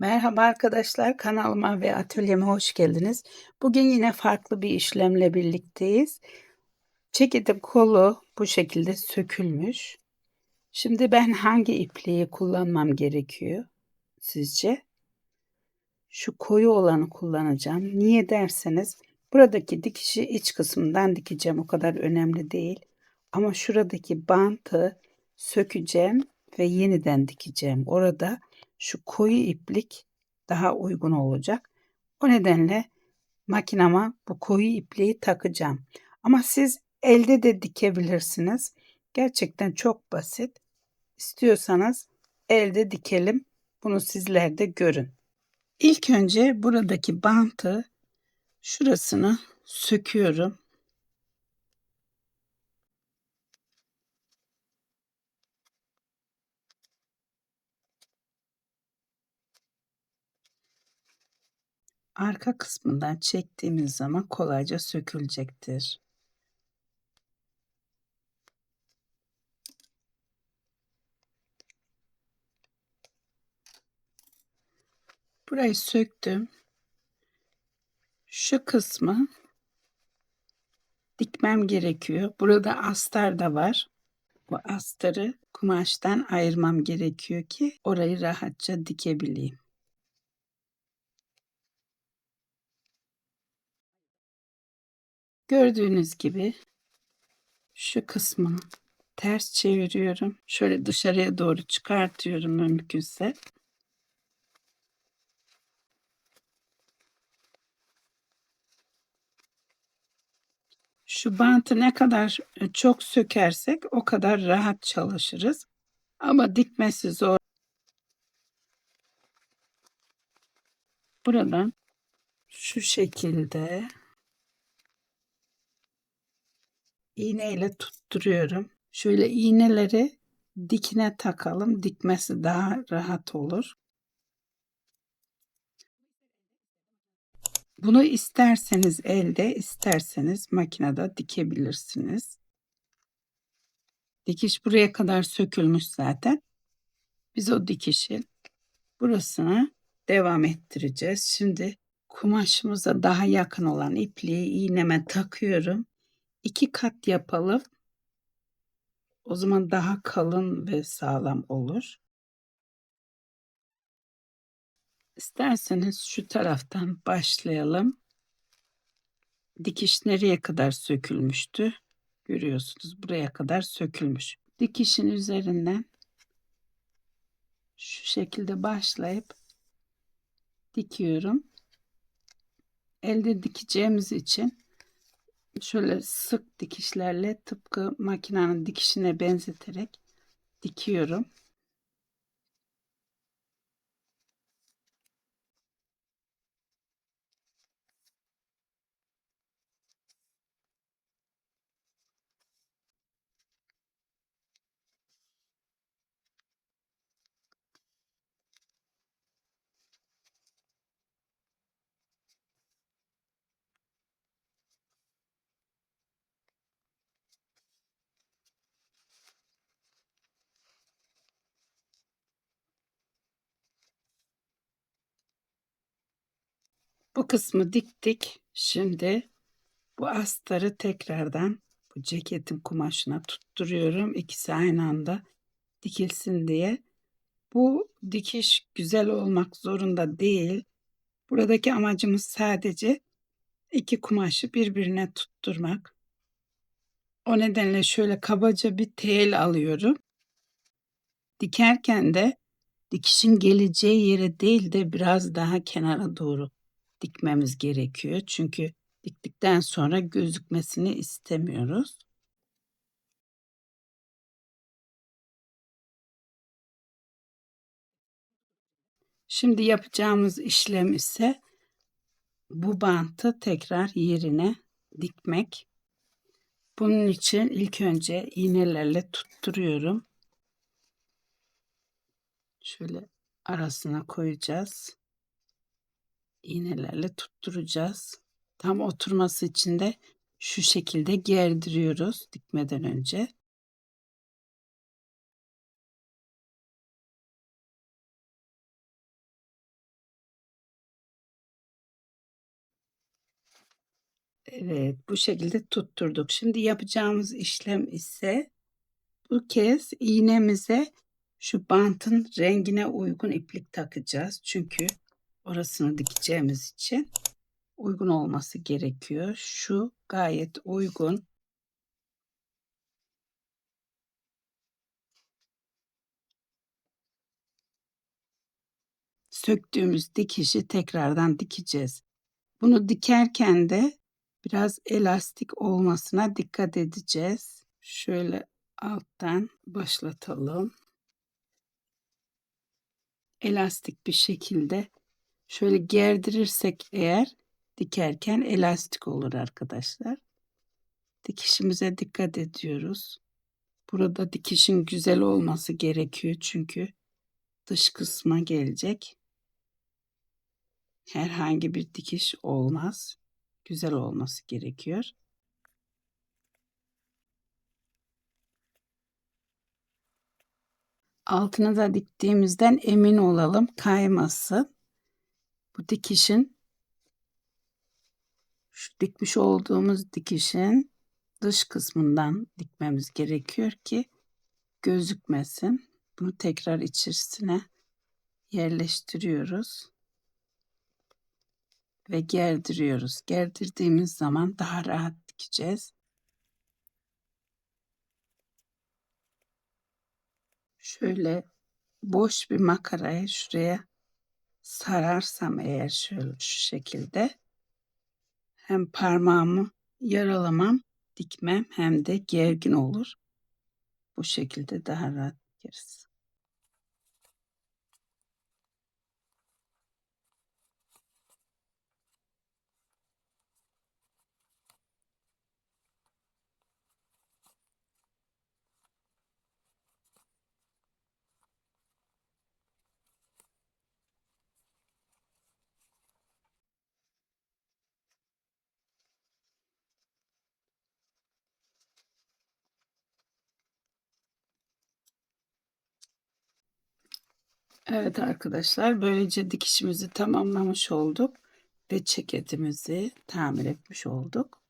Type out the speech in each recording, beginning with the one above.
Merhaba arkadaşlar, kanalıma ve atölyeme hoş geldiniz. Bugün yine farklı bir işlemle birlikteyiz. Ceketin kolu bu şekilde sökülmüş. Şimdi ben hangi ipliği kullanmam gerekiyor sizce? Şu koyu olanı kullanacağım. Niye derseniz buradaki dikişi iç kısmından dikeceğim. O kadar önemli değil. Ama şuradaki bantı sökeceğim ve yeniden dikeceğim. Orada şu koyu iplik daha uygun olacak. O nedenle makinama bu koyu ipliği takacağım. Ama siz elde de dikebilirsiniz. Gerçekten çok basit. İstiyorsanız elde dikelim. Bunu sizler de görün. İlk önce buradaki bantı şurasını söküyorum. Arka kısmından çektiğimiz zaman kolayca sökülecektir. Burayı söktüm. Şu kısmı dikmem gerekiyor. Burada astar da var. Bu astarı kumaştan ayırmam gerekiyor ki orayı rahatça dikebileyim. Gördüğünüz gibi şu kısmını ters çeviriyorum. Şöyle dışarıya doğru çıkartıyorum mümkünse. Şu bantı ne kadar çok sökersek o kadar rahat çalışırız. Ama dikmesi zor. Buradan şu şekilde iğneyle tutturuyorum. Şöyle iğneleri dikine takalım. Dikmesi daha rahat olur. Bunu isterseniz elde, isterseniz makinede dikebilirsiniz. Dikiş buraya kadar sökülmüş zaten. Biz o dikişin burasına devam ettireceğiz. Şimdi kumaşımıza daha yakın olan ipliği iğneme takıyorum. İki kat yapalım. O zaman daha kalın ve sağlam olur. İsterseniz şu taraftan başlayalım. Dikiş nereye kadar sökülmüştü? Görüyorsunuz buraya kadar sökülmüş. Dikişin üzerinden şu şekilde başlayıp dikiyorum. Elde dikeceğimiz için şöyle sık dikişlerle tıpkı makinenin dikişine benzeterek dikiyorum. Bu kısmı diktik. Şimdi bu astarı tekrardan bu ceketin kumaşına tutturuyorum. İkisi aynı anda dikilsin diye. Bu dikiş güzel olmak zorunda değil. Buradaki amacımız sadece iki kumaşı birbirine tutturmak. O nedenle şöyle kabaca bir tel alıyorum. Dikerken de dikişin geleceği yere değil de biraz daha kenara doğru dikmemiz gerekiyor. Çünkü diktikten sonra gözükmesini istemiyoruz. Şimdi yapacağımız işlem ise bu bantı tekrar yerine dikmek. Bunun için ilk önce iğnelerle tutturuyorum. Şöyle arasına koyacağız iğnelerle tutturacağız. Tam oturması için de şu şekilde gerdiriyoruz dikmeden önce. Evet, bu şekilde tutturduk. Şimdi yapacağımız işlem ise bu kez iğnemize şu bantın rengine uygun iplik takacağız. Çünkü orasını dikeceğimiz için uygun olması gerekiyor. Şu gayet uygun. Söktüğümüz dikişi tekrardan dikeceğiz. Bunu dikerken de biraz elastik olmasına dikkat edeceğiz. Şöyle alttan başlatalım. Elastik bir şekilde şöyle gerdirirsek eğer dikerken elastik olur arkadaşlar. Dikişimize dikkat ediyoruz. Burada dikişin güzel olması gerekiyor çünkü dış kısma gelecek. Herhangi bir dikiş olmaz. Güzel olması gerekiyor. Altına da diktiğimizden emin olalım kaymasın. Bu dikişin şu dikmiş olduğumuz dikişin dış kısmından dikmemiz gerekiyor ki gözükmesin. Bunu tekrar içerisine yerleştiriyoruz ve gerdiriyoruz. Gerdirdiğimiz zaman daha rahat dikeceğiz. Şöyle boş bir makarayı şuraya sararsam eğer şöyle şu şekilde hem parmağımı yaralamam, dikmem hem de gergin olur. Bu şekilde daha rahat dikeriz. Evet arkadaşlar böylece dikişimizi tamamlamış olduk ve ceketimizi tamir etmiş olduk.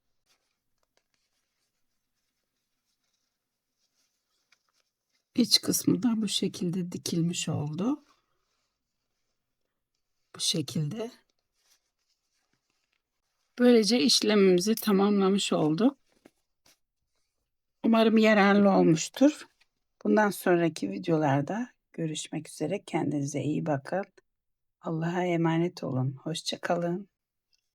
İç kısmı da bu şekilde dikilmiş oldu. Bu şekilde. Böylece işlemimizi tamamlamış olduk. Umarım yararlı olmuştur. Bundan sonraki videolarda görüşmek üzere. Kendinize iyi bakın. Allah'a emanet olun. Hoşçakalın.